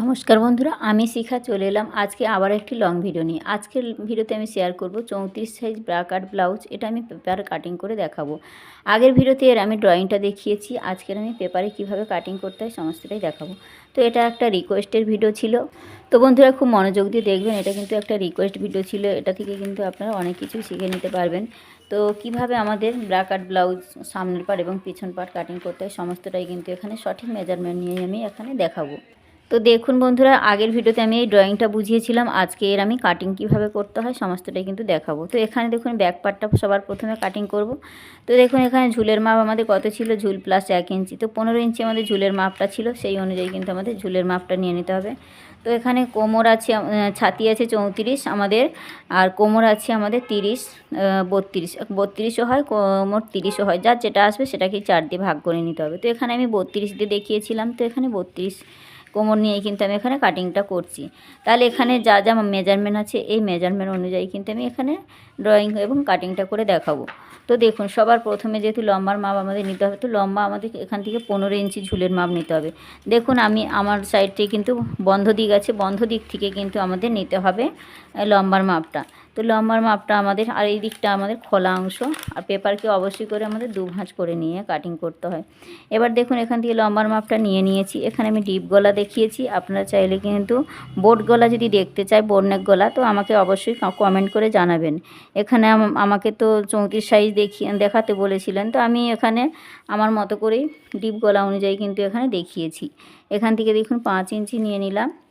নমস্কার বন্ধুরা, আমি শিখা, চলে এলাম আজকে আবার একটি লং ভিডিও নিয়ে। আজকের ভিডিওতে আমি শেয়ার করব চৌত্রিশ সাইজ ব্রা কাট ব্লাউজ এটা আমি পেপার কাটিং করে দেখাবো। আগের ভিডিওতে এর আমি ড্রয়িংটা দেখিয়েছি, আজকের আমি পেপারে কীভাবে কাটিং করতে হয় সমস্তটাই দেখাবো। তো এটা একটা রিকোয়েস্টের ভিডিও ছিল। তো বন্ধুরা, খুব মনোযোগ দিয়ে দেখবেন, এটা কিন্তু একটা রিকোয়েস্ট ভিডিও ছিল, এটা থেকে কিন্তু আপনারা অনেক কিছু শিখে নিতে পারবেন। তো কীভাবে আমাদের ব্রা কাট ব্লাউজ সামনের পার্ট এবং পিছন পার্ট কাটিং করতে হয় সমস্তটাই কিন্তু এখানে সঠিক মেজারমেন্ট নিয়ে আমি এখানে দেখাবো। তো দেখুন বন্ধুরা, আগের ভিডিওতে আমি এই ড্রয়িংটা বুঝিয়েছিলাম, আজকে এর আমি কাটিং কীভাবে করতে হয় সমস্তটাই কিন্তু দেখাবো। তো এখানে দেখুন ব্যাক পার্টটা সবার প্রথমে কাটিং করব। তো দেখুন এখানে ঝুলের মাপ আমাদের কত ছিল? ঝুল প্লাস এক ইঞ্চি। তো পনেরো ইঞ্চি আমাদের ঝুলের মাপটা ছিল, সেই অনুযায়ী কিন্তু আমাদের ঝুলের মাপটা নিয়ে নিতে হবে। তো এখানে কোমর আছে ছাতি আছে চৌত্রিশ, আমাদের, আর কোমর আছে আমাদের তিরিশ বত্রিশ। বত্রিশও হয়, কোমর তিরিশও হয়, যার যেটা আসবে সেটাকে চার দিয়ে ভাগ করে নিতে হবে। তো এখানে আমি বত্রিশ দিয়ে দেখিয়েছিলাম, তো এখানে বত্রিশ কোমর নিয়েই কিন্তু আমি এখানে কাটিংটা করছি। তাহলে এখানে যা যা মেজারমেন্ট আছে, এই মেজারমেন্ট অনুযায়ী কিন্তু আমি এখানে ড্রয়িং এবং কাটিংটা করে দেখাবো। তো দেখুন, সবার প্রথমে যেহেতু লম্বার মাপ আমাদের নিতে হবে, তো লম্বা আমাদের এখান থেকে পনেরো ইঞ্চি ঝুলের মাপ নিতে হবে। দেখুন, আমি আমার সাইডটি কিন্তু বন্ধ দিক আছে, বন্ধ দিক থেকে কিন্তু আমাদের নিতে হবে লম্বার মাপটা। তো লম্বার মাপটা আমাদের, আর এই দিকটা আমাদের খোলা অংশ, আর পেপারকে অবশ্যই করে আমাদের দু ভাঁজ করে নিয়ে কাটিং করতে হয়। এবার দেখুন এখান থেকে লম্বার মাপটা নিয়ে নিয়েছি, এখানে আমি ডিপ গলা দেখিয়েছি, আপনারা চাইলে কিন্তু বোট গলা যদি দেখতে চাই বোর্ডনেক গলা, তো আমাকে অবশ্যই কমেন্ট করে জানাবেন। এখানে আম- আমাকে তো চৌত্রিশ সাইজ দেখিয়ে দেখাতে বলেছিলেন, তো আমি এখানে আমার মতো করেই ডিপ গলা অনুযায়ী কিন্তু এখানে দেখিয়েছি। এখান থেকে দেখুন পাঁচ ইঞ্চি নিয়ে নিলাম।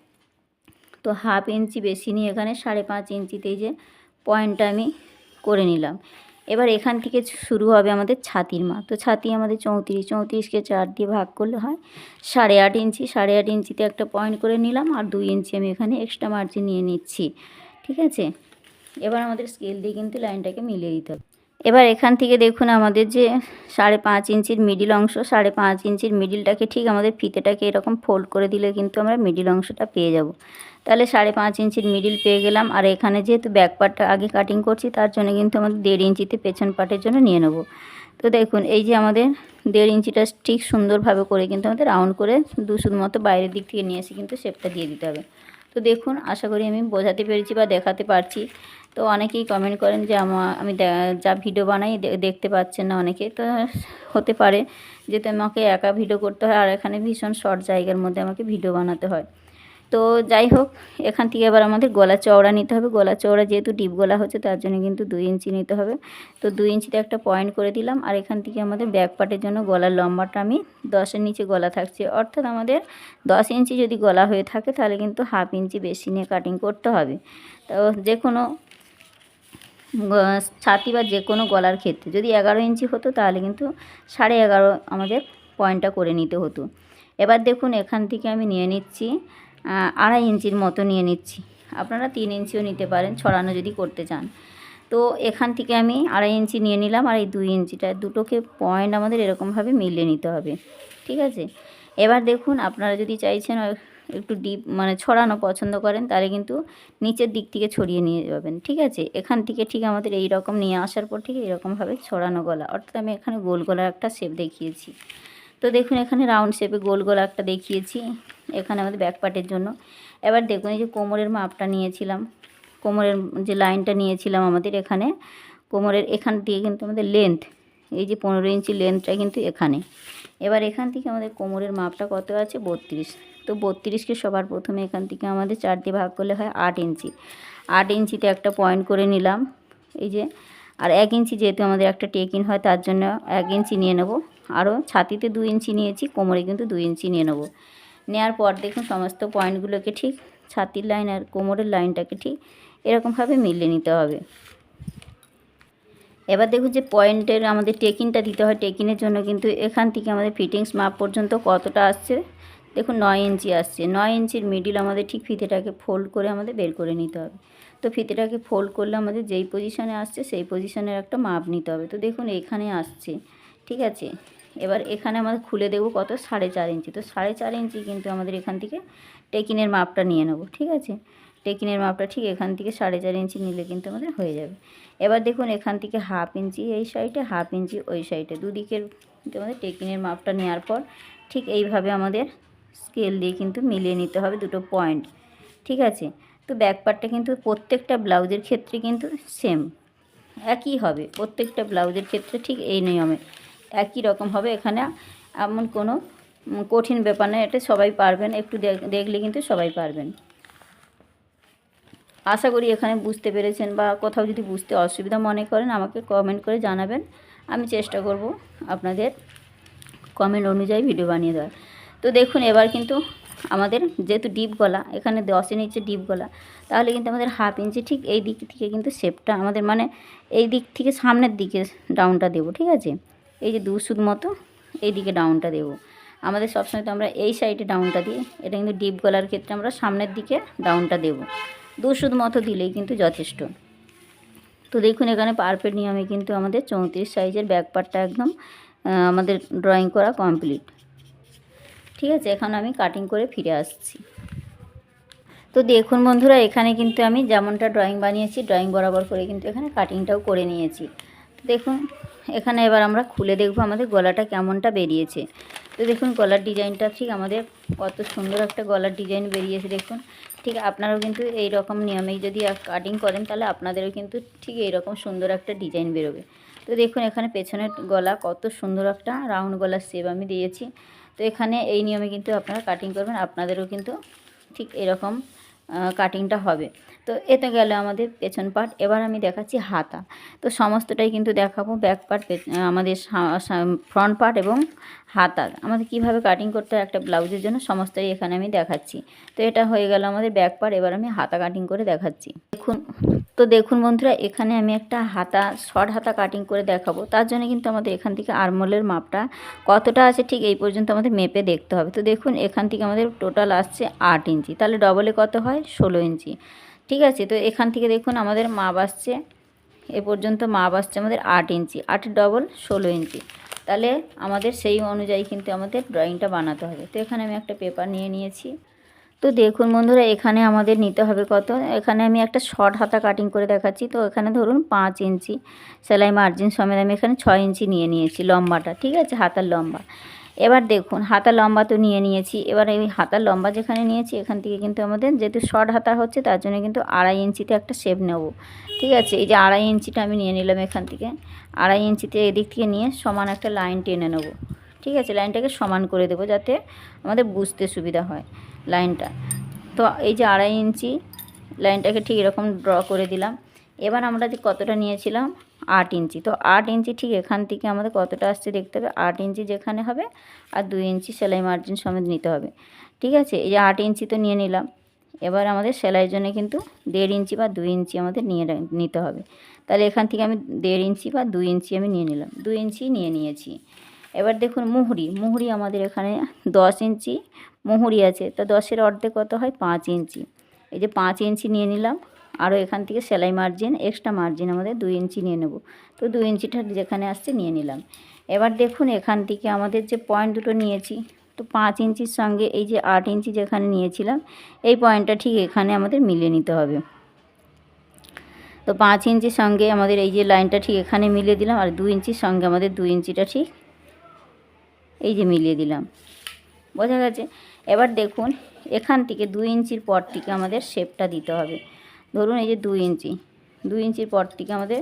তো হাফ ইঞ্চি বেশি নিয়ে এখানে সাড়ে পাঁচ ইঞ্চিতেই যে পয়েন্টটা আমি করে নিলাম। এবার এখান থেকে শুরু হবে আমাদের ছাতির মাপ। তো ছাতি আমাদের চৌত্রিশ, চৌত্রিশকে চার দিয়ে ভাগ করলে হয় সাড়ে আট ইঞ্চি। সাড়ে আট ইঞ্চিতে একটা পয়েন্ট করে নিলাম আর দুই ইঞ্চি আমি এখানে এক্সট্রা মার্জিন নিয়ে নিচ্ছি। ঠিক আছে? এবার আমাদের স্কেল দিয়ে কিন্তু লাইনটাকে মিলিয়ে দিতে হবে। এবার এখান থেকে দেখুন আমাদের যে সাড়ে পাঁচ ইঞ্চির মিডিল অংশ, সাড়ে পাঁচ ইঞ্চির মিডিলটাকে ঠিক আমাদের ফিতেটাকে এরকম ফোল্ড করে দিলে কিন্তু আমরা মিডিল অংশটা পেয়ে যাব। তাহলে সাড়ে পাঁচ ইঞ্চির মিডিল পেয়ে গেলাম। আর এখানে যেহেতু ব্যাক পার্টটা আগে কাটিং করছি, তার জন্য কিন্তু আমাদের দেড় ইঞ্চিতে পেছন পার্টের জন্য নিয়ে নেব। তো দেখুন, এই যে আমাদের দেড় ইঞ্চিটা ঠিক সুন্দরভাবে করে কিন্তু আমাদের রাউন্ড করে দু শুধু মতো বাইরের দিক থেকে নিয়ে এসে কিন্তু শেপটা দিয়ে দিতে হবে। তো দেখুন, আশা করি আমি বোঝাতে পেরেছি বা দেখাতে পারছি। তো অনেকেই কমেন্ট করেন যে আমার আমি যা ভিডিও বানাই দেখতে পাচ্ছেন না অনেকে। তো হতে পারে যেহেতু আমাকে একা ভিডিও করতে হয় আর এখানে ভীষণ শর্ট জায়গার মধ্যে আমাকে ভিডিও বানাতে হয়। তো যাই হোক, এখান থেকে এবার আমাদের গলা চওড়া নিতে হবে। গলা চওড়া যেহেতু ডিপ গলা হচ্ছে, তার জন্য কিন্তু দুই ইঞ্চি নিতে হবে। তো দুই ইঞ্চিতে একটা পয়েন্ট করে দিলাম আর এখান থেকে আমাদের ব্যাক পার্টের জন্য গলার লম্বাটা আমি দশের নিচে গলা থাকছে। অর্থাৎ আমাদের দশ ইঞ্চি যদি গলা হয়ে থাকে, তাহলে কিন্তু হাফ ইঞ্চি বেশি নিয়ে কাটিং করতে হবে। তো যে কোনো ছাতি বা যে কোনো গলার ক্ষেত্রে যদি এগারো ইঞ্চি হতো তাহলে কিন্তু সাড়ে এগারো আমাদের পয়েন্টটা করে নিতে হতো। এবার দেখুন এখান থেকে আমি নিয়ে নিচ্ছি আড়াই ইঞ্চির মতো নিয়ে নিচ্ছি। আপনারা তিন ইঞ্চিও নিতে পারেন, ছড়ানো যদি করতে চান। তো এখান থেকে আমি আড়াই ইঞ্চি নিয়ে নিলাম আর এই দুই ইঞ্চিটা, দুটোকে পয়েন্ট আমাদের এরকমভাবে মিলিয়ে নিতে হবে। ঠিক আছে? এবার দেখুন আপনারা যদি চাইছেন একটু ডিপ মানে ছড়ানো পছন্দ করেন, তাহলে কিন্তু নিচের দিক থেকে ছড়িয়ে নিয়ে যাবেন, ঠিক আছে? এখান থেকে ঠিক আমাদের এই রকম নিয়ে আসার পর ঠিক এরকমভাবে ছড়ানো গলা। অর্থাৎ আমি এখানে গোল গলার একটা শেপ দেখিয়েছি। তো দেখুন, এখানে রাউন্ড শেপে গোল গোল একটা দেখিয়েছি, এখানে আমাদের ব্যাক পার্টের জন্য। এবার দেখুন, এই যে কোমরের মাপটা নিয়েছিলাম, কোমরের যে লাইনটা নিয়েছিলাম আমাদের এখানে, কোমরের এখান থেকে কিন্তু আমাদের লেন্থ এই যে পনেরো ইঞ্চি লেন্থটা কিন্তু এখানে। এবার এখান থেকে আমাদের কোমরের মাপটা কত আছে? বত্রিশ। তো বত্রিশকে সবার প্রথমে এখান থেকে আমাদের চার দিয়ে ভাগ করলে হয় আট ইঞ্চি। আট ইঞ্চিতে একটা পয়েন্ট করে নিলাম, এই যে। আর এক ইঞ্চি যেহেতু আমাদের একটা টেকিন হয়, তার জন্য এক ইঞ্চি নিয়ে নেব। আরও ছাতিতে দু ইঞ্চি নিয়েছি, কোমরে কিন্তু দু ইঞ্চি নিয়ে নেব। নেওয়ার পর দেখুন সমস্ত পয়েন্টগুলোকে ঠিক, ছাতির লাইন আর কোমরের লাইনটাকে ঠিক এরকমভাবে মিলিয়ে নিতে হবে। এবার দেখুন যে পয়েন্টের আমাদের টেকিনটা দিতে হয়। টেকিনের জন্য কিন্তু এখান থেকে আমাদের ফিটিংস মাপ পর্যন্ত কতটা আসছে দেখুন নয় ইঞ্চি আসছে। নয় ইঞ্চির মিডিল আমাদের ঠিক ফিতেটাকে ফোল্ড করে আমাদের বের করে নিতে হবে। তো ফিতেটাকে ফোল্ড করলে আমাদের যেই পজিশানে আসছে, সেই পজিশনের একটা মাপ নিতে হবে। তো দেখুন এখানে আসছে। ঠিক আছে? এবার এখানে আমাদের খুলে দেবো কত? সাড়ে চার ইঞ্চি। তো সাড়ে চার ইঞ্চি কিন্তু আমাদের এখান থেকে টেকিনের মাপটা নিয়ে নেব। ঠিক আছে? টেকিনের মাপটা ঠিক এখান থেকে সাড়ে চার ইঞ্চি নিলে কিন্তু আমাদের হয়ে যাবে। এবার দেখুন এখান থেকে হাফ ইঞ্চি এই সাইডে হাফ ইঞ্চি ওই সাইডে দুদিকের আমাদের টেকিনের মাপটা নেওয়ার পর ঠিক এইভাবে আমাদের স্কেল দিয়ে কিন্তু মিলিয়ে নিতে হবে দুটো পয়েন্ট, ঠিক আছে? তো ব্যাক পার্টটা কিন্তু প্রত্যেকটা ব্লাউজের ক্ষেত্রে কিন্তু সেম একই হবে। প্রত্যেকটা ব্লাউজের ক্ষেত্রে ঠিক এই নিয়মে। একই রকম হবে এখানে, এমন কোনো কঠিন ব্যাপার নয়, এটা সবাই পারবেন, একটু দেখ- দেখলে কিন্তু সবাই পারবেন। আশা করি এখানে বুঝতে পেরেছেন বা কোথাও যদি বুঝতে অসুবিধা মনে করেন, আমাকে কমেন্ট করে জানাবেন। আমি চেষ্টা করব আপনাদের কমেন্ট অনুযায়ী ভিডিও বানিয়ে দেওয়ার। তো দেখুন, এবার কিন্তু আমাদের যেহেতু ডিপ গলা, এখানে দশ নিচে ডিপ গলা, তাহলে কিন্তু আমাদের হাফ ইঞ্চি ঠিক এই দিক থেকে কিন্তু শেপটা আমাদের মানে এই দিক থেকে সামনের দিকে ডাউনটা দেবো, ঠিক আছে? এই যে দু সুদ মতো এই দিকে ডাউনটা দেবো। আমাদের সবসময় তো আমরা এই সাইডে ডাউনটা দিই, এটা কিন্তু ডিপ গলার ক্ষেত্রে আমরা সামনের দিকে ডাউনটা দেবো। দু সুদ মতো দিলেই কিন্তু যথেষ্ট। তো দেখুন, এখানে পারফেক্ট নিয়মে কিন্তু আমাদের চৌত্রিশ সাইজের ব্যাক পার্টটা একদম আমাদের ড্রয়িং করা কমপ্লিট ঠিক আছে? এখন আমি কাটিং করে ফিরে আসছি। তো দেখুন বন্ধুরা, এখানে কিন্তু আমি যেমনটা ড্রয়িং বানিয়েছি ড্রয়িং বরাবর করে কিন্তু এখানে কাটিংটাও করে নিয়েছি। দেখুন, এখানে এবার আমরা খুলে দেখব আমাদের গলাটা কেমনটা বেরিয়েছে। তো দেখুন, গলার ডিজাইনটা ঠিক আমাদের কত সুন্দর একটা গলার ডিজাইন বেরিয়েছে দেখুন। ঠিক আপনারাও কিন্তু এই রকম নিয়মেই যদি কাটিং করেন, তাহলে আপনাদেরও কিন্তু ঠিক এই রকম সুন্দর একটা ডিজাইন বেরোবে। তো দেখুন, এখানে পেছনের গলা কত সুন্দর একটা রাউন্ড গলার শেপ আমি দিয়েছি। তো এখানে এই নিয়মে কিন্তু আপনারা কাটিং করবেন, আপনাদেরও কিন্তু ঠিক এরকম কাটিংটা হবে। তো এতে গেল আমাদের পেছন পার্ট এবার আমি দেখাচ্ছি হাতা। তো সমস্তটাই কিন্তু দেখাবো ব্যাক পার্ট আমাদের ফ্রন্ট পার্ট এবং হাতা। আমাদের কীভাবে কাটিং করতে হয় একটা ব্লাউজের জন্য সমস্তই এখানে আমি দেখাচ্ছি। তো এটা হয়ে গেল আমাদের ব্যাক পার্ট এবার আমি হাতা কাটিং করে দেখাচ্ছি। দেখুন তো দেখুন বন্ধুরা, এখানে আমি একটা হাতা, শর্ট হাতা কাটিং করে দেখাবো। তার জন্য কিন্তু আমাদের এখান থেকে আরমোলের মাপটা কতটা আছে ঠিক এই পর্যন্ত আমাদের মেপে দেখতে হবে। তো দেখুন, এখান থেকে আমাদের টোটাল আসছে আট ইঞ্চি। তাহলে ডবলে কত হয়? ষোলো ইঞ্চি। ঠিক আছে? তো এখান থেকে দেখুন আমাদের মাপ আসছে, এ পর্যন্ত মাপ আসছে আমাদের আট ইঞ্চি। আট ডবল ষোলো ইঞ্চি। তাহলে আমাদের সেই অনুযায়ী কিন্তু আমাদের ড্রয়িংটা বানাতে হবে। তো এখানে আমি একটা পেপার নিয়ে নিয়েছি। তো দেখুন বন্ধুরা, এখানে আমাদের নিতে হবে কত? এখানে আমি একটা শর্ট হাতা কাটিং করে দেখাচ্ছি। তো এখানে ধরুন পাঁচ ইঞ্চি সেলাই মার্জিন সমেত আমি এখানে ছয় ইঞ্চি নিয়ে নিয়েছি লম্বাটা, ঠিক আছে? হাতার লম্বা। এবার দেখুন হাতা লম্বা তো নিয়ে নিয়েছি। এবার এই হাতার লম্বা যেখানে নিয়েছি, এখান থেকে কিন্তু আমাদের যেহেতু শর্ট হাতা হচ্ছে, তার জন্য কিন্তু আড়াই ইঞ্চিতে একটা শেপ নেব। ঠিক আছে? এই যে আড়াই ইঞ্চিটা আমি নিয়ে নিলাম এখান থেকে। আড়াই ইঞ্চিতে এদিক থেকে নিয়ে সমান একটা লাইন টেনে নেব। ঠিক আছে? লাইনটাকে সমান করে দেবো যাতে আমাদের বুঝতে সুবিধা হয়। লাইনটা। তো এই যে আড়াই ইঞ্চি লাইনটাকে ঠিক এরকম ড্র করে দিলাম। এবার আমরা যে কতটা নিয়েছিলাম? আট ইঞ্চি। তো আট ইঞ্চি ঠিক এখান থেকে আমাদের কতটা আসছে দেখতে হবে। আট ইঞ্চি যেখানে হবে আর দুই ইঞ্চি সেলাই মার্জিন সমেত নিতে হবে। ঠিক আছে? এই যে আট ইঞ্চি তো নিয়ে নিলাম। এবার আমাদের সেলাইয়ের জন্য কিন্তু দেড় ইঞ্চি বা দুই ইঞ্চি আমাদের নিয়ে নিতে হবে। তাহলে এখান থেকে আমি দেড় ইঞ্চি বা দুই ইঞ্চি আমি নিয়ে নিলাম। দুই ইঞ্চি নিয়ে নিয়েছি। এবার দেখুন মুহুরি মুহুরি আমাদের এখানে দশ ইঞ্চি, মুহুরি আছে, তো দশের অর্ধেক কত হয়? পাঁচ ইঞ্চি। এই যে পাঁচ ইঞ্চি নিয়ে নিলাম, আরও এখান থেকে সেলাই মার্জিন এক্সট্রা মার্জিন আমাদের দুই ইঞ্চি নিয়ে নেব। তো দুই ইঞ্চিটা যেখানে আসছে নিয়ে নিলাম। এবার দেখুন এখান থেকে আমাদের যে পয়েন্ট দুটো নিয়েছি, তো পাঁচ ইঞ্চির সঙ্গে এই যে আট ইঞ্চি যেখানে নিয়েছিলাম, এই পয়েন্টটা ঠিক এখানে আমাদের মিলিয়ে নিতে হবে। তো পাঁচ ইঞ্চির সঙ্গে আমাদের এই যে লাইনটা ঠিক এখানে মিলিয়ে দিলাম, আর দু ইঞ্চির সঙ্গে আমাদের দুই ইঞ্চিটা ঠিক এই যে মিলিয়ে দিলাম। বোঝা গেছে? এবার দেখুন, এখান থেকে দুই ইঞ্চির পর থেকে আমাদের শেপটা দিতে হবে। ধরুন এই যে দুই ইঞ্চি। দুই ইঞ্চির পর থেকে আমাদের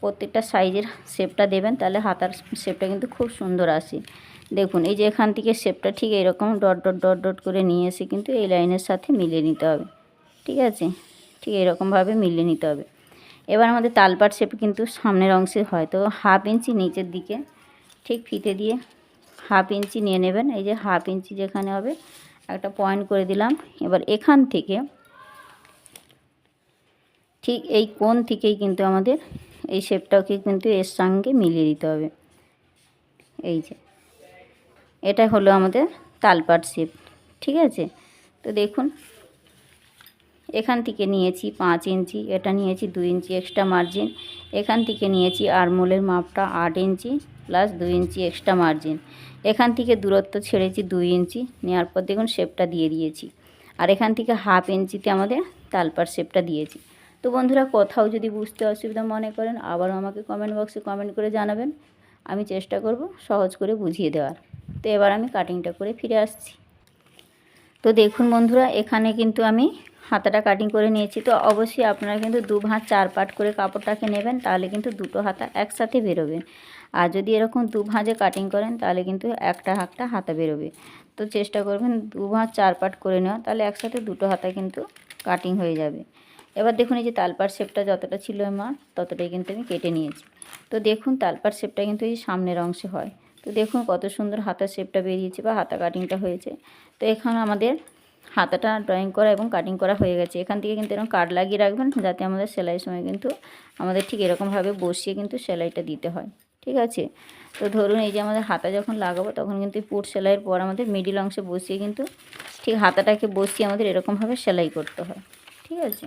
প্রত্যেকটা সাইজের শেপটা দেবেন, তাহলে হাতার শেপটা কিন্তু খুব সুন্দর আসে। দেখুন, এই যে এখান থেকে শেপটা ঠিক এরকম ডট ডট ডট ডট করে নিয়ে এসে কিন্তু এই লাইনের সাথে মিলিয়ে নিতে হবে। ঠিক আছে? ঠিক এরকমভাবে মিলিয়ে নিতে হবে। এবার আমাদের তালপাট শেপ কিন্তু সামনের অংশে হয়, তো হাফ ইঞ্চি নিচের দিকে, ঠিক ফিতে দিয়ে হাফ ইঞ্চি নিয়ে নেবেন। এই যে হাফ ইঞ্চি যেখানে হবে, একটা পয়েন্ট করে দিলাম। এবার এখান থেকে, ঠিক এই কোন থেকেই কিন্তু আমাদের এই শেপটাকে কিন্তু এর সঙ্গে মিলিয়ে দিতে হবে। এই যে, এটা হলো আমাদের তালপাট শেপ ঠিক আছে? তো দেখুন এখান থেকে নিয়েছি পাঁচ ইঞ্চি, এটা নিয়েছি দুই ইঞ্চি এক্সট্রা মার্জিন এখান থেকে নিয়েছি আরমোলের মাপটা আট ইঞ্চি প্লাস দুই ইঞ্চি এক্সট্রা মার্জিন এখান থেকে দূরত্ব ছেড়েছি দুই ইঞ্চি নেওয়ার পর দেখুন শেপটা দিয়ে দিয়েছি, আর এখান থেকে হাফ ইঞ্চিতে আমাদের তালপার শেপটা দিয়েছি। তো বন্ধুরা কোথাও যদি বুঝতে অসুবিধা মনে করেন, আবারও আমাকে কমেন্ট বক্সে কমেন্ট করে জানাবেন, আমি চেষ্টা করব সহজ করে বুঝিয়ে দেওয়ার। তো এবার আমি কাটিংটা করে ফিরে আসছি। তো দেখুন বন্ধুরা, এখানে কিন্তু আমি হাতাটা কাটিং করে নিয়েছি। তো অবশ্যই আপনারা কিন্তু দু ভাঁজ চার পাট করে কাপড়টাকে নেবেন, তাহলে কিন্তু দুটো হাতা একসাথে বেরোবে। আর যদি এরকম দু ভাঁজে কাটিং করেন, তাহলে কিন্তু একটা হাতটা হাতা বেরোবে। তো চেষ্টা করবেন দু ভাঁজ চার পাট করে নেওয়া তাহলে একসাথে দুটো হাতা কিন্তু কাটিং হয়ে যাবে। এবার দেখুন এই যে তালপাট শেপটা যতটা ছিল আমার, ততটাই কিন্তু আমি কেটে নিয়েছি। তো দেখুন তালপাট শেপটা কিন্তু এই সামনের অংশে হয়। তো দেখুন কত সুন্দর হাতার শেপটা বেরিয়েছে বা হাতা কাটিংটা হয়েছে। তো এখানে আমাদের হাতাটা ড্রয়িং করা এবং কাটিং করা হয়ে গেছে। এখান থেকে কিন্তু এরকম কাট লাগিয়ে রাখবেন যাতে আমাদের সেলাইয়ের সময় কিন্তু আমাদের ঠিক এরকমভাবে বসিয়ে কিন্তু সেলাইটা দিতে হয়। ঠিক আছে? তো ধরুন এই যে আমাদের হাতা যখন লাগাবো তখন কিন্তু পুট সেলাইয়ের পর আমাদের মিডিল অংশে বসিয়ে কিন্তু ঠিক হাতাটাকে বসিয়ে আমাদের এরকমভাবে সেলাই করতে হয়। ঠিক আছে?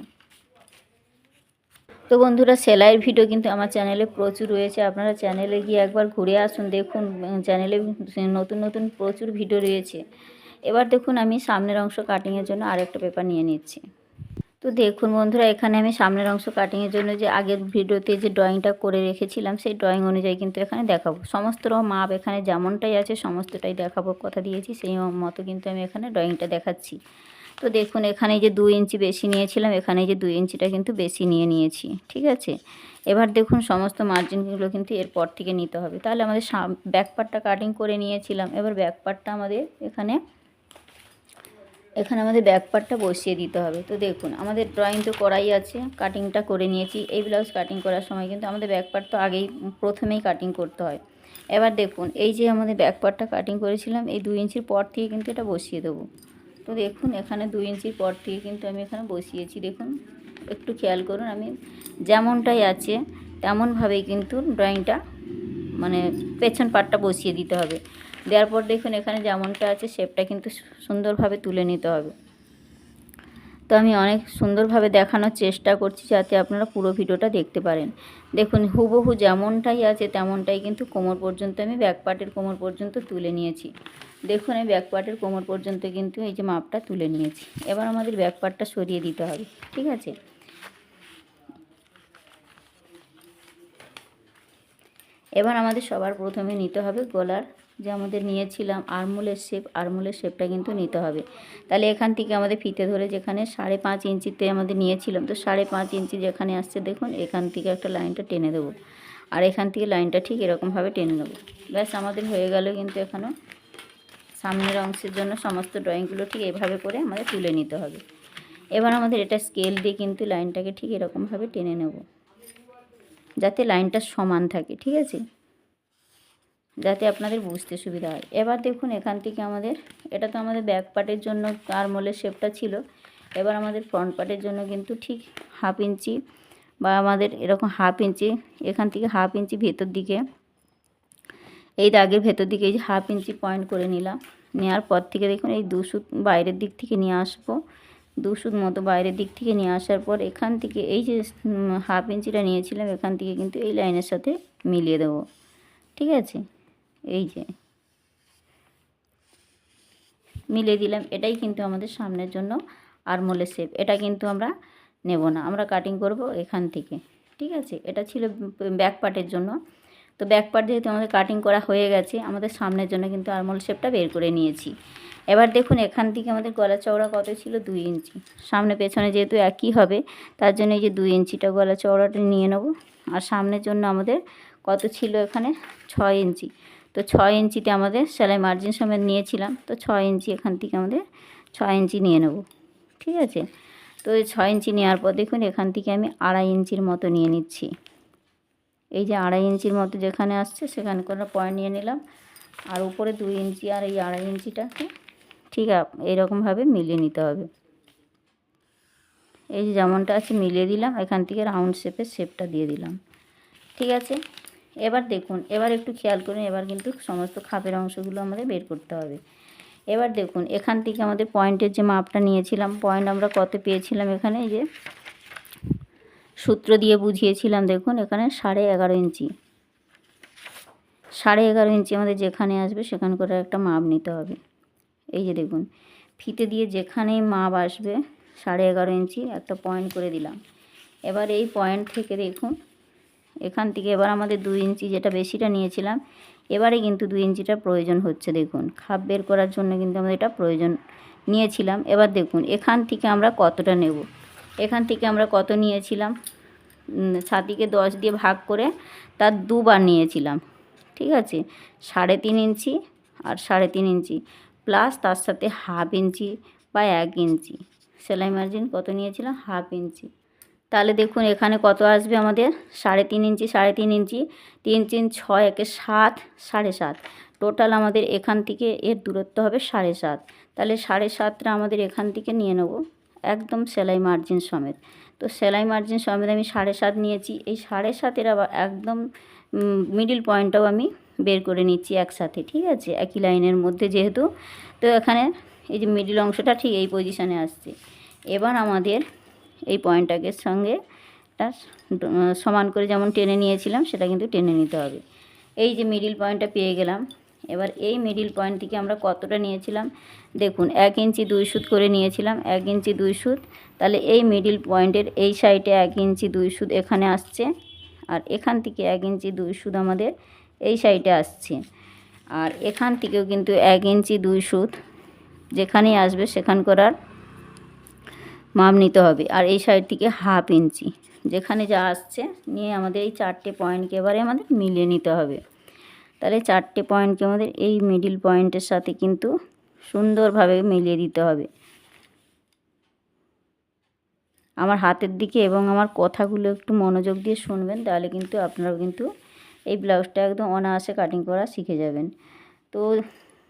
তো বন্ধুরা সেলাইয়ের ভিডিও কিন্তু আমার চ্যানেলে প্রচুর রয়েছে। আপনারা চ্যানেলে গিয়ে একবার ঘুরে আসুন, দেখুন চ্যানেলে নতুন নতুন প্রচুর ভিডিও রয়েছে। এবার দেখুন আমি সামনের অংশ কাটিংয়ের জন্য আরেকটা পেপার নিয়ে নিচ্ছি। তো দেখুন বন্ধুরা, এখানে আমি সামনের অংশ কাটিংয়ের জন্য যে আগের ভিডিওতে যে ড্রয়িংটা করে রেখেছিলাম, সেই ড্রয়িং অনুযায়ী কিন্তু এখানে দেখাবো। সমস্ত মাপ এখানে যেমনটাই আছে, সমস্তটাই দেখাবো, কথা দিয়েছি, সেই মতো কিন্তু আমি এখানে ড্রয়িংটা দেখাচ্ছি। তো দেখুন, এখানে যে দুই ইঞ্চি বেশি নিয়েছিলাম, এখানে যে দুই ইঞ্চিটা কিন্তু বেশি নিয়ে নিয়েছি, ঠিক আছে? এবার দেখুন সমস্ত মার্জিনগুলো কিন্তু এরপর থেকে নিতে হবে। তাহলে আমাদের ব্যাক পার্টটা কাটিং করে নিয়েছিলাম, এবার ব্যাক পার্টটা আমাদের এখানে এখানে আমাদের ব্যাক পার্টটা বসিয়ে দিতে হবে। তো দেখুন, আমাদের ড্রয়িং তো করাই আছে কাটিংটা করে নিয়েছি। এই ব্লাউজ কাটিং করার সময় কিন্তু আমাদের ব্যাক পার্ট তো আগেই, প্রথমেই কাটিং করতে হয়। এবার দেখুন, এই যে আমাদের ব্যাক পার্টটা কাটিং করেছিলাম, এই দুই ইঞ্চির পর থেকে কিন্তু এটা বসিয়ে দেবো। তো দেখুন, এখানে দুই ইঞ্চির পর থেকে কিন্তু আমি এখানে বসিয়েছি। দেখুন, একটু খেয়াল করুন, আমি যেমনটাই আছে, তেমনভাবেই কিন্তু ড্রয়িংটা মানে পেছন পাটটা বসিয়ে দিতে হবে। দেওয়ার পর দেখুন এখানে যেমনটা আছে শেপটা কিন্তু সুন্দরভাবে তুলে নিতে হবে। তো আমি অনেক সুন্দরভাবে দেখানোর চেষ্টা করছি যাতে আপনারা পুরো ভিডিওটা দেখতে পারেন। দেখুন হুবহু যেমনটাই আছে তেমনটাই কিন্তু কোমর পর্যন্ত আমি ব্যাক পার্টের কোমর পর্যন্ত তুলে নিয়েছি। দেখুন এই ব্যাক পার্টের কোমর পর্যন্ত কিন্তু এই যে মাপটা তুলে নিয়েছি। এবার আমাদের ব্যাক পার্টটা সরিয়ে দিতে হবে, ঠিক আছে? এবার আমাদের সবার প্রথমে নিতে হবে গলার যে আমাদের নিয়েছিলাম আরমুলের শেপ আরমুলের শেপটা কিন্তু নিতে হবে। তাহলে এখান থেকে আমাদের ফিতে ধরে যেখানে সাড়ে পাঁচ ইঞ্চিতে আমাদের নিয়েছিলাম, তো সাড়ে পাঁচ ইঞ্চি যেখানে আসছে দেখুন, এখান থেকে একটা লাইনটা টেনে দেবো। আর এখান থেকে লাইনটা ঠিক এরকমভাবে টেনে নেব। ব্যাস, আমাদের হয়ে গেল কিন্তু এখানে। সামনের অংশের জন্য সমস্ত ড্রয়িংগুলো ঠিক এভাবে করে আমাদের তুলে নিতে হবে। এবার আমাদের এটা স্কেল দিয়ে কিন্তু লাইনটাকে ঠিক এরকমভাবে টেনে নেব। যাতে লাইনটা সমান থাকে, ঠিক আছে? যাতে আপনাদের বুঝতে সুবিধা হয়। এবার দেখুন এখান থেকে আমাদের, এটা তো আমাদের ব্যাক পার্টের জন্য আরমোলের শেপটা ছিল। এবার আমাদের ফ্রন্ট পার্টের জন্য কিন্তু ঠিক হাফ ইঞ্চি বা আমাদের এরকম হাফ ইঞ্চি এখান থেকে হাফ ইঞ্চি ভেতর দিকে, এই দাগের ভেতর দিকে এই যে হাফ ইঞ্চি পয়েন্ট করে নিলাম। নেওয়ার পর থেকে দেখুন এই দুশুদ বাইরের দিক থেকে নিয়ে আসব। দুশুদ মতো বাইরের দিক থেকে নিয়ে আসার পর এখান থেকে এই যে হাফ ইঞ্চিটা নিয়েছিলাম, এখান থেকে কিন্তু এই লাইনের সাথে মিলিয়ে দেবো। ঠিক আছে? এই যে। মিলে দিলাম, এটাই কিন্তু আমাদের সামনের জন্য আরমোলের শেপ এটা কিন্তু আমরা নেব না, আমরা কাটিং করব এখান থেকে, ঠিক আছে? এটা ছিল ব্যাক পার্টের জন্য। তো ব্যাক পার্ট যেহেতু আমাদের কাটিং করা হয়ে গেছে, আমাদের সামনের জন্য কিন্তু আরমোল শেপটা বের করে নিয়েছি। এবার দেখুন, এখান থেকে আমাদের গলা চওড়া কত ছিল? দুই ইঞ্চি। সামনে পেছনে যেহেতু একই হবে, তার জন্য এই যে দুই ইঞ্চিটা গলা চওড়াটা নিয়ে নেব। আর সামনের জন্য আমাদের কত ছিল এখানে? ছয় ইঞ্চি। তো ছয় ইঞ্চিতে আমাদের সেলাই মার্জিন সমেত নিয়েছিলাম। তো ছয় ইঞ্চি এখান থেকে আমাদের ছয় ইঞ্চি নিয়ে নেব। ঠিক আছে? তো এই ছয় ইঞ্চি নেওয়ার পর দেখুন, এখান থেকে আমি আড়াই ইঞ্চির মতো নিয়ে নিচ্ছি। এই যে আড়াই ইঞ্চির মতো যেখানে আসছে, সেখানে করে পয়েন্ট নিয়ে নিলাম। আর উপরে দুই ইঞ্চি আর এই আড়াই ইঞ্চিটাকে ঠিক এইরকমভাবে মিলিয়ে নিতে হবে। এই যে যেমনটা আছে, মিলিয়ে দিলাম। এখান থেকে রাউন্ড শেপের শেপটা দিয়ে দিলাম। ঠিক আছে? এবার দেখুন, এবার একটু খেয়াল করুন, এবার কিন্তু সমস্ত খাপের অংশগুলো আমাদের বের করতে হবে। এবার দেখুন, এখান থেকে আমাদের পয়েন্টের যে মাপটা নিয়েছিলাম পয়েন্ট আমরা কত পেয়েছিলাম এখানে? যে সূত্র দিয়ে বুঝিয়েছিলাম, দেখুন, এখানে সাড়ে এগারো ইঞ্চি। সাড়ে এগারো ইঞ্চি আমাদের যেখানে আসবে, সেখানে করে একটা মাপ নিতে হবে। এই যে দেখুন, ফিতে দিয়ে যেখানেই মাপ আসবে, সাড়ে এগারো ইঞ্চি একটা পয়েন্ট করে দিলাম। এবার এই পয়েন্ট থেকে দেখুন এখান থেকে এবার আমাদের দুই ইঞ্চি যেটা বেশিটা নিয়েছিলাম, এবারে কিন্তু দুই ইঞ্চিটা প্রয়োজন হচ্ছে, দেখুন। খাপ বের করার জন্য কিন্তু আমাদের এটা প্রয়োজন নিয়েছিলাম। এবার দেখুন, এখান থেকে আমরা কতটা নেব? এখান থেকে আমরা কত নিয়েছিলাম? ছাতিকে দশ দিয়ে ভাগ করে তার দুবার নিয়েছিলাম, ঠিক আছে? সাড়ে তিন ইঞ্চি আর সাড়ে তিন ইঞ্চি, প্লাস তার সাথে হাফ ইঞ্চি বা এক ইঞ্চি। সেলাই মার্জিন কত নিয়েছিলাম? Half inch. তাহলে দেখুন এখানে কত আসবে আমাদের? সাড়ে তিন ইঞ্চি, সাড়ে তিন ইঞ্চি, তিন তিন, ছয়, একে সাত, সাড়ে সাত। টোটাল আমাদের এখান থেকে এর দূরত্ব হবে সাড়ে সাত। তাহলে সাড়ে সাতটা আমাদের এখান থেকে নিয়ে নেব। একদম সেলাই মার্জিন সমেত। তো সেলাই মার্জিন সমেত আমি সাড়ে সাত নিয়েছি। এই সাড়ে সাতের আবার একদম মিডিল পয়েন্টটাও আমি বের করে নিচ্ছি একসাথে, ঠিক আছে? একই লাইনের মধ্যে যেহেতু। তো এখানে এই যে মিডিল অংশটা ঠিক এই পজিশানে আসছে। এবার আমাদের এই পয়েন্টটাকে সঙ্গে সমান করে যেমন টেনে নিয়েছিলাম, সেটা কিন্তু টেনে নিতে হবে। এই যে মিডিল পয়েন্টটা পেয়ে গেলাম। এবার এই মিডিল পয়েন্ট থেকে আমরা কতটা নিয়েছিলাম? দেখুন, এক ইঞ্চি দুই সুত করে নিয়েছিলাম, এক ইঞ্চি দুই সুত। তাহলে এই মিডিল পয়েন্টের এই সাইডে এক ইঞ্চি দুই সুত এখানে আসছে, আর এখান থেকে এক ইঞ্চি দুই সুত আমাদের এই সাইডে আসছে। আর এখান থেকেও কিন্তু এক ইঞ্চি দুই সুত যেখানেই আসবে সেখান করার মাপ নিতে হবে। আর এই সাইড থেকে হাফ ইঞ্চি। যেখানে যা আসছে, নিয়ে আমাদের এই চারটে পয়েন্টকে এবারে আমাদের মিলিয়ে নিতে হবে। তাহলে চারটে পয়েন্টকে আমাদের এই মিডিল পয়েন্টের সাথে কিন্তু সুন্দরভাবে মিলিয়ে দিতে হবে। আমার হাতের দিকে এবং আমার কথাগুলো একটু মনোযোগ দিয়ে শুনবেন, তাহলে কিন্তু আপনারাও কিন্তু এই ব্লাউজটা একদম অনায়াসে কাটিং করা শিখে যাবেন। তো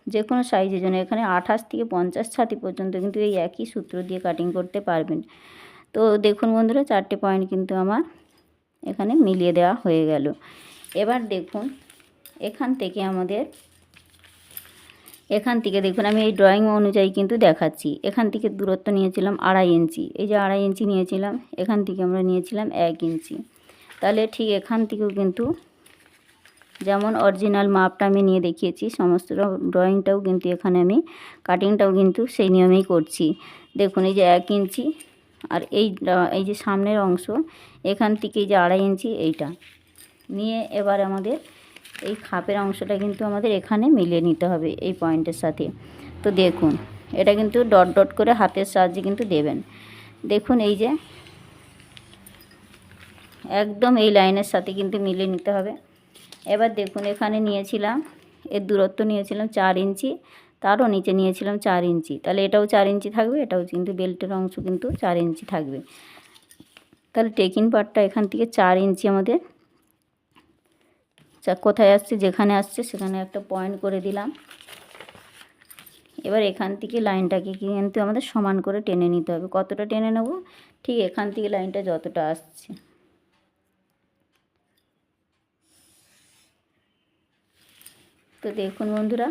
যে কোনো সাইজের জন্য। এখানে আঠাশ থেকে পঞ্চাশ ছাতি পর্যন্ত কিন্তু এই একই সূত্র দিয়ে কাটিং করতে পারবেন। তো দেখুন বন্ধুরা, চারটে পয়েন্ট কিন্তু আমার এখানে মিলিয়ে দেওয়া হয়ে গেল। এবার দেখুন, এখান থেকে আমাদের, এখান থেকে দেখুন, আমি এই ড্রয়িং অনুযায়ী কিন্তু দেখাচ্ছি। এখান থেকে দূরত্ব নিয়েছিলাম আড়াই ইঞ্চি। এই যে আড়াই ইঞ্চি নিয়েছিলাম, এখান থেকে আমরা নিয়েছিলাম এক ইঞ্চি। তাহলে ঠিক এখান থেকেও কিন্তু যেমন অরিজিনাল মাপটা আমি নিয়ে দেখিয়েছি, সমস্ত ড্রয়িংটাও কিন্তু এখানে আমি কাটিংটাও কিন্তু সেই নিয়মেই করছি। দেখুন, এই যে এক ইঞ্চি, আর এই এই যে সামনের অংশ, এখান থেকে যে আড়াই ইঞ্চি, এইটা। নিয়ে এবার আমাদের এই খাপের অংশটা কিন্তু আমাদের এখানে মিলিয়ে নিতে হবে এই পয়েন্টের সাথে। তো দেখুন, এটা কিন্তু ডট ডট করে হাতের সাহায্যে কিন্তু দেবেন। দেখুন, এই যে, একদম এই লাইনের সাথে কিন্তু মিলিয়ে নিতে হবে। এবার দেখুন এখানে নিয়েছিলাম, এর দূরত্ব নিয়েছিলাম চার ইঞ্চি, তারও নিচে নিয়েছিলাম চার ইঞ্চি। তাহলে এটাও চার ইঞ্চি থাকবে, এটাও কিন্তু বেল্টের অংশ কিন্তু চার ইঞ্চি থাকবে। তাহলে টেকিং পার্টটা এখান থেকে চার ইঞ্চি আমাদের কোথায় আসছে, যেখানে আসছে সেখানে একটা পয়েন্ট করে দিলাম। এবার এখান থেকে লাইনটাকে কিন্তু আমাদের সমান করে টেনে নিতে হবে। কতটা টেনে নেব? ঠিক এখান থেকে লাইনটা যতটা আসছে। তো দেখুন বন্ধুরা,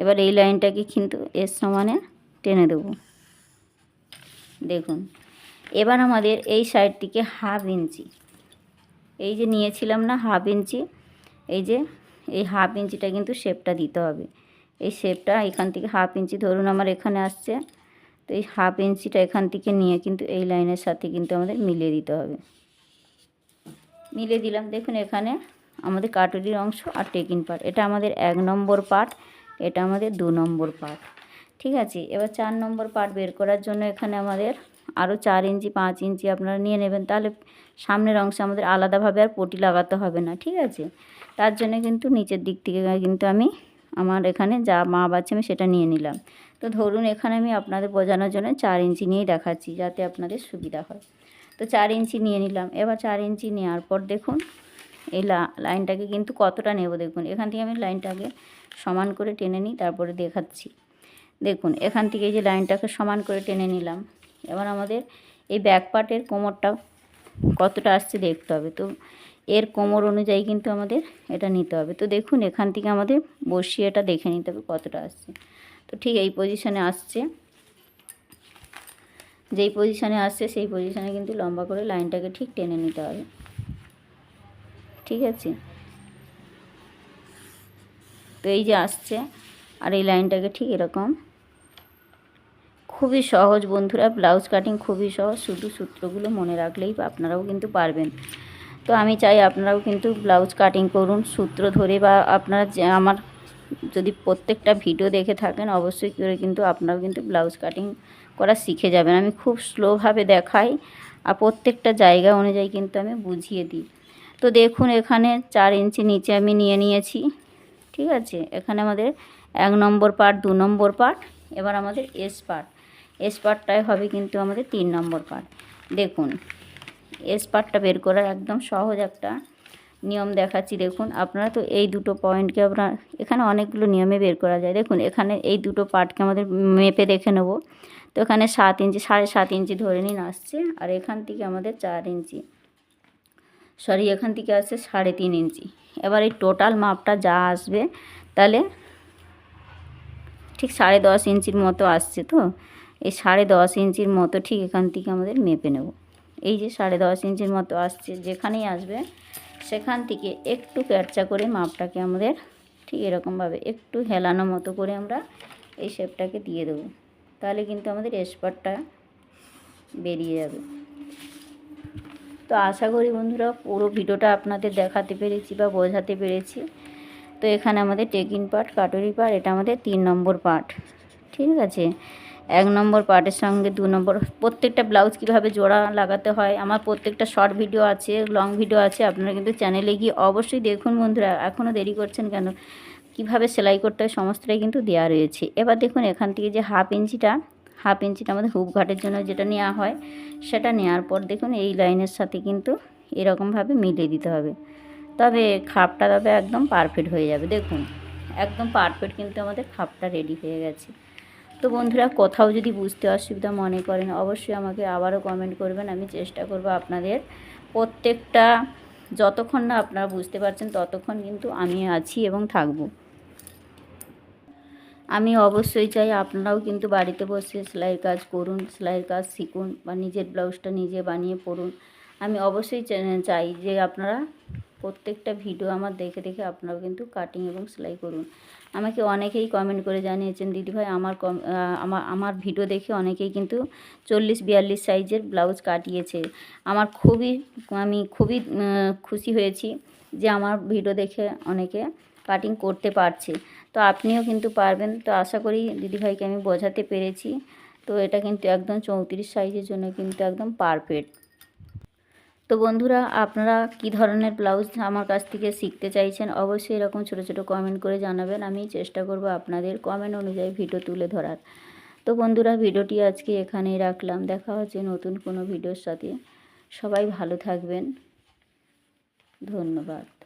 এবার এই লাইনটাকে কিন্তু এর সমানে টেনে দেবো। দেখুন, এবার আমাদের এই সাইড থেকে হাফ ইঞ্চি, এই যে নিয়েছিলাম না হাফ ইঞ্চি, এই যে, এই হাফ ইঞ্চিটা কিন্তু শেপটা দিতে হবে। এই শেপটা এখান থেকে হাফ ইঞ্চি ধরুন আমার এখানে আসছে, তো এই হাফ ইঞ্চিটা এখান থেকে নিয়ে কিন্তু এই লাইনের সাথে কিন্তু আমাদের মিলিয়ে দিতে হবে। মিলিয়ে দিলাম, দেখুন এখানে আমাদের কাটুরির অংশ আর টেকিন পার্ট। এটা আমাদের এক নম্বর পার্ট, এটা আমাদের দু নম্বর পার্ট। ঠিক আছে? এবার চার নম্বর পার্ট বের করার জন্য এখানে আমাদের আরও চার ইঞ্চি, পাঁচ ইঞ্চি আপনারা নিয়ে নেবেন। তাহলে সামনের অংশে আমাদের আলাদাভাবে আর পটি লাগাতে হবে না, ঠিক আছে? তার জন্য কিন্তু নিচের দিক থেকে কিন্তু আমি আমার এখানে যা মা বাচ্চা আমি সেটা নিয়ে নিলাম। তো ধরুন এখানে আমি আপনাদের বোঝানোর জন্য চার ইঞ্চি নিয়েই দেখাচ্ছি, যাতে আপনাদের সুবিধা হয়। তো চার ইঞ্চি নিয়ে নিলাম। এবার চার ইঞ্চি নেওয়ার পর দেখুন এই লাইনটাকে কিন্তু কতটা নেব দেখুন। এখান থেকে আমি লাইনটাকে সমান করে টেনে নিই, তারপরে দেখাচ্ছি। দেখুন, এখান থেকে এই যে লাইনটাকে সমান করে টেনে নিলাম। এবার আমাদের এই ব্যাক পার্টের কোমরটা কতটা আসছে দেখতে হবে। তো এর কোমর অনুযায়ী কিন্তু আমাদের এটা নিতে হবে। তো দেখুন, এখান থেকে আমাদের বসিয়ে এটা দেখে নিতে হবে কতটা আসছে। তো ঠিক এই পজিশানে আসছে। যেই পজিশানে আসছে, সেই পজিশানে কিন্তু লম্বা করে লাইনটাকে ঠিক টেনে নিতে হবে। ঠিক আছে? তো এই যে আসছে, আর এই লাইনটাকে ঠিক এরকম। খুবই সহজ বন্ধুরা, ব্লাউজ কাটিং খুবই সহজ, শুধু সূত্রগুলো মনে রাখলেই আপনারাও কিন্তু পারবেন। তো আমি চাই আপনারাও কিন্তু ব্লাউজ কাটিং করুন, সূত্র ধরে বা আপনারা যে আমার যদি প্রত্যেকটা ভিডিও দেখে থাকেন, অবশ্যই করে কিন্তু আপনারাও কিন্তু ব্লাউজ কাটিং করা শিখে যাবেন। আমি খুব স্লোভাবে দেখাই, আর প্রত্যেকটা জায়গা অনুযায়ী কিন্তু আমি বুঝিয়ে দিই। তো দেখুন এখানে চার ইঞ্চি নিচে আমি নিয়ে নিয়েছি, ঠিক আছে? এখানে আমাদের এক নম্বর পার্ট, দু নম্বর পার্ট, এবার আমাদের এস পার্ট। এস পার্টটাই হবে কিন্তু আমাদের তিন নম্বর পার্ট। দেখুন এস পার্টটা বের করার একদম সহজ একটা নিয়ম দেখাচ্ছি, দেখুন। আপনারা তো এই দুটো পয়েন্টকে আপনার, এখানে অনেকগুলো নিয়মে বের করা যায়। দেখুন, এখানে এই দুটো পার্টকে আমাদের মেপে দেখে নেব। তো এখানে সাত ইঞ্চি, সাড়ে সাত ইঞ্চি ধরে নিন আসছে, আর এখান থেকে আমাদের চার ইঞ্চি। সরি, এখান থেকে আসছে সাড়ে তিন ইঞ্চি। এবার এই টোটাল মাপটা যা আসবে, তাহলে ঠিক সাড়ে দশ ইঞ্চির মতো আসছে তো? এই সাড়ে দশ ইঞ্চির মতো ঠিক এখান থেকে আমাদের মেপে নেব। এই যে সাড়ে দশ ইঞ্চির মতো আসছে, যেখানেই আসবে, সেখান থেকে একটু ক্যারচা করে মাপটাকে আমাদের ঠিক এরকমভাবে একটু হেলানো মতো করে আমরা এই শেপটাকে দিয়ে দেবো। তাহলে কিন্তু আমাদের এসপারটা বেরিয়ে যাবে। তো আশা করি বন্ধুরা পুরো ভিডিওটা আপনাদের দেখাতে পেরেছি বা বোঝাতে পেরেছি। তো এখানে আমাদের টেকিন পার্ট কাটুরি পার্ট এটা আমাদের তিন নম্বর পার্ট ঠিক আছে? এক নম্বর পার্টের সঙ্গে দু নম্বর, প্রত্যেকটা ব্লাউজ কীভাবে জোড়া লাগাতে হয়? আমার প্রত্যেকটা শর্ট ভিডিও আছে লং ভিডিও আছে, আপনারা কিন্তু চ্যানেলে গিয়ে অবশ্যই দেখুন বন্ধুরা। এখনও দেরি করছেন কেন? কীভাবে সেলাই করতে হয়, সমস্তটাই কিন্তু দেওয়া রয়েছে। এবার দেখুন এখান থেকে যে হাফ ইঞ্চিটা হাফ ইঞ্চিটা আমাদের হুপ ঘাটের জন্য যেটা নেওয়া হয়, সেটা নেওয়ার পর দেখুন এই লাইনের সাথে কিন্তু এরকমভাবে মিলিয়ে দিতে হবে। তবে খাপটা তবে একদম পারফেক্ট হয়ে যাবে। দেখুন, একদম পারফেক্ট কিন্তু আমাদের খাপটা রেডি হয়ে গেছে। তো বন্ধুরা, কোথাও যদি বুঝতে অসুবিধা মনে করেন, অবশ্যই আমাকে আবারও কমেন্ট করবেন। আমি চেষ্টা করব আপনাদের প্রত্যেকটা, যতক্ষণ না আপনারা বুঝতে পারছেন, ততক্ষণ কিন্তু আমি আছি এবং থাকব। আমি অবশ্যই চাই আপনারাও কিন্তু বাড়িতে বসে সেলাইয়ের কাজ করুন সেলাইয়ের কাজ শিখুন বা নিজের ব্লাউজটা নিজে বানিয়ে পড়ুন আমি অবশ্যই চাই যে আপনারা প্রত্যেকটা ভিডিও আমার দেখে দেখে আপনারাও কিন্তু কাটিং এবং সেলাই করুন। আমাকে অনেকেই কমেন্ট করে জানিয়েছেন দিদিভাই আমার কম আমার আমার ভিডিও দেখে অনেকেই কিন্তু চল্লিশ, বিয়াল্লিশ সাইজের ব্লাউজ কাটিয়েছে। আমার খুবই, আমি খুবই খুশি হয়েছি যে আমার ভিডিও দেখে অনেকে কাটিং করতে পারছে। তো আপনিও কিন্তু পারবেন। তো আশা করি দিদিভাইকে আমি বোঝাতে পেরেছি। তো এটা কিন্তু একদম চৌত্রিশ সাইজের জন্য কিন্তু একদম পারফেক্ট তো বন্ধুরা, আপনারা কি ধরনের ব্লাউজ আমার কাছ থেকে শিখতে চাইছেন, অবশ্যই এরকম ছোট ছোট কমেন্ট করে জানাবেন। আমি চেষ্টা করব আপনাদের কমেন্ট অনুযায়ী ভিডিও তুলে ধরার। তো বন্ধুরা, ভিডিওটি আজকে এখানেই রাখলাম। দেখা হচ্ছে নতুন কোনো ভিডিওর সাথে। সবাই ভালো থাকবেন। ধন্যবাদ।